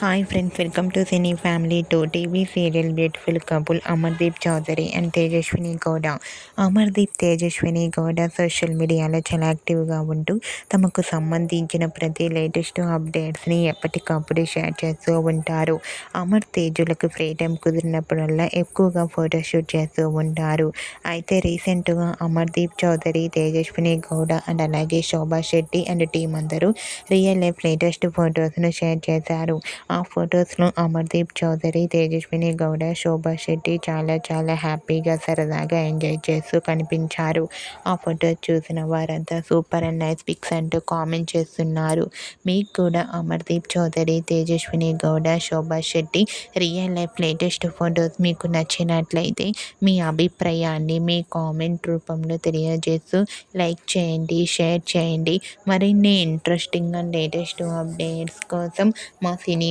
Hi friends welcome to cine family two TV serial beautiful couple Amardeep Chowdary and Tejaswini Gowda Amardeep Tejaswini Gowda social మీడియాలో చాలా యాక్టివ్గా ఉంటూ తమకు సంబంధించిన ప్రతి లేటెస్ట్ అప్డేట్స్ని ఎప్పటికప్పుడు షేర్ చేస్తూ ఉంటారు. అమర్ తేజులకు ఫ్రీ టైం కుదిరినప్పుడల్లా ఎక్కువగా ఫోటోషూట్ చేస్తూ ఉంటారు. అయితే రీసెంట్గా అమర్దీప్ చౌదరి తేజస్విని గౌడ అండ్ అలాగే శోభా శెట్టి అండ్ టీం అందరూ రియల్ లైఫ్ లేటెస్ట్ ఫొటోస్ను షేర్ చేశారు. ఆ ఫొటోస్లో అమర్దీప్ చౌదరి తేజస్విని గౌడ శోభా శెట్టి చాలా చాలా హ్యాపీగా సరదాగా ఎంజాయ్ చేస్తూ కనిపించారు. ఆ ఫొటోస్ చూసిన వారంతా సూపర్ అండ్ నైస్ పిక్స్ అంటూ కామెంట్ చేస్తున్నారు. మీకు కూడా Amardeep Chowdary Tejaswini Gowda Shobha Shetty real life latest photos మీకు నచ్చినట్లయితే మీ అభిప్రాయాన్ని మీ కామెంట్ రూపంలో తెలియజేస్తూ లైక్ చేయండి షేర్ చేయండి. మరిన్ని ఇంట్రెస్టింగ్ అండ్ లేటెస్ట్ అప్డేట్స్ కోసం మా సినీ